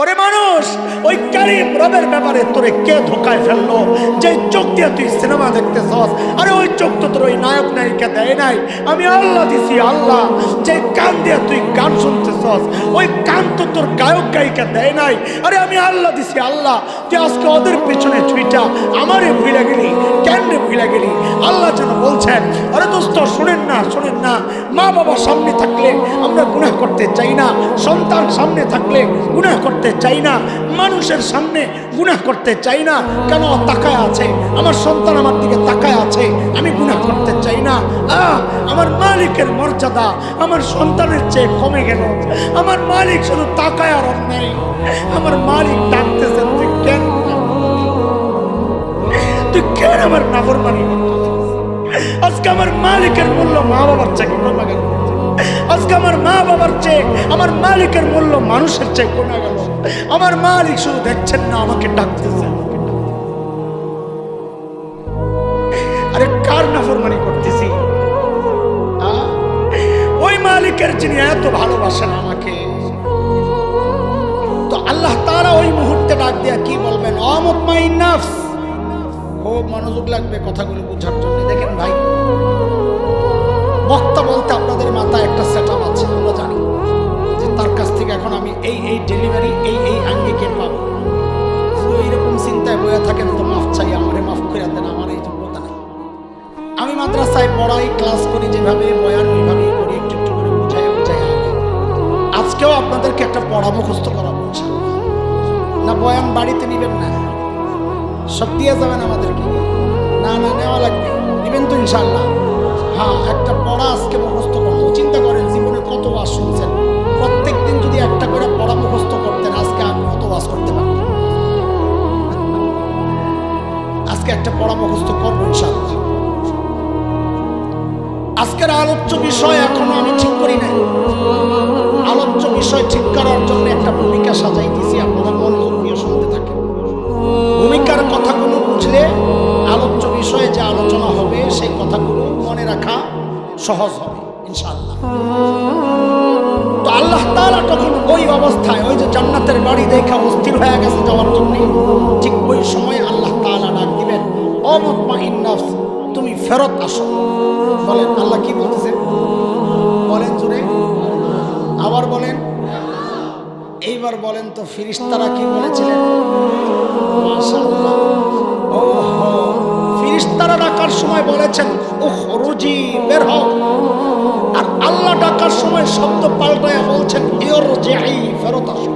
ওরে মানুষ, ওই কারিম রবের ব্যাপারে তোরে কে ধোকায় ফেলল? যে চোখ দিয়ে তুই সিনেমা দেখতে দেখতেছস, আরে ওই চোখ তো তোর ওই নায়ক নায়িকা দেয় নাই। আমি আল্লাহ দিছি, আল্লাহ। যে কান দিয়ে তুই গান শুনতে শুনতেছস, ওই কান তো তোর গায়ক গায়িকা দেয় নাই। আরে আমি আল্লাহ দিছি, আল্লাহ। তুই আজকে ওদের পিছনে ছুইটা, আমারে ভুলে গেলি কেন ভুলে গেলি? আল্লাহ যেন বলছেন দোস্ত শুনেন না, শোনেন না। মা বাবা সামনে থাকলে আমরা গুনাহ করতে চাই না। সন্তান সামনে থাকলে গুনাহ করতে চাই না। মানুষের সামনে গুনাহ করতে চাই না। কেন? তাকায় আছে। আমার সন্তান আমার দিকে তাকায় আছে। আমি গুনাহ করতে চাই না। আহ! আমার মালিকের মর্যাদা আমার সন্তানের চেয়ে কমে গেল। আমার মালিক শুধু তাকায় আর অন্যায়। আমার মালিক ডাকতেছেন তুই কেন? তুই কেন আমার নাফরমানি আজকে আমার মালিকের মূল্য মা বাবার চেয়ে গেল আজকে আমার মা বাবার চেয়ে, আমার মালিকের মূল্য মানুষের চেয়ে গেল আমার মালিক শুধু দেখছেন না, আমাকে ডাকতেছেন আরে কার নাফরমানি করতেছি? ওই মালিকের যিনি এত ভালোবাসেন আমাকে। তো আল্লাহ তারা ওই মুহূর্তে ডাক দেয়া কি বলবেন? অমতমাই নাফস। খুব মনোযোগ লাগবে কথাগুলো বোঝার জন্য। দেখেন ভাই। বক্তা বলতে আপনাদের মাথায় একটা সেট আছে, আমরা জানি। যে তার কাছ থেকে এখন আমি এই এই ডেলিভারি এই এই আঙ্গিকে পাবো। এইরকম চিন্তায় বয়ে থাকেন তো মাফ চাই, আমারে মাফ করে দেন, আমার এই যোগ্যতা নেই। আমি মাদ্রাসায় পড়াই ক্লাস করি, যেভাবে বয়ান, ওইভাবেই করি, একটু একটু করে বুঝাই বুঝাই আজকেও আপনাদেরকে একটা পড়া মুখস্থ করা বলছে। না, বয়ান বাড়িতে নিবেন না। সব দিয়ে যাবেন আমাদেরকে। না না, নেওয়া লাগবে। নেবেন তো ইনশাল্লাহ হ্যাঁ একটা পড়া আজকে মুখস্থ করতো চিন্তা করেন, জীবনে কত ওয়াজ শুনছেন? প্রত্যেক দিন যদি একটা করে পড়া মুখস্থ করতেন, আজকে আমি কত ওয়াজ করতে পারতাম আজকে একটা পড়া মুখস্থ করব আজকের আলোচ্য বিষয় এখনও আমি ঠিক করি নাই। আলোচ্য বিষয় ঠিক করার জন্য একটা ভূমিকা সাজাইতেছি, আপনারা মনোযোগ দিয়ে শুনতে থাকেন। ভূমিকার কথাগুলো বুঝলে আলোচ্য বিষয়ে যে আলোচনা হবে, সেই মনে রাখা সহজ হবে, ইনশাআল্লাহ। তো আল্লাহ তাআলা তখন ওই অবস্থায়, ওই যে জান্নাতের বাড়ি দেখা অস্থির হয়ে গেছে যাওয়ার জন্য, ঠিক ওই সময় আল্লাহ তাআলা ডাক দিবেন অমতমাইন নফস, তুমি ফেরত আসো। বলেন, আল্লাহ কি বলতেছে? বলেন জুড়ে আবার বলেন, এইবার বলেন তো ফিরিস্তারা কি বলেছিলেন? মাশাআল্লাহ। ডাকার সময় বলেছেন ও রুজি, বের হও। আর আল্লাহ ডাকার সময় শব্দ পাল্টায় বলছেন ফেরত আসো।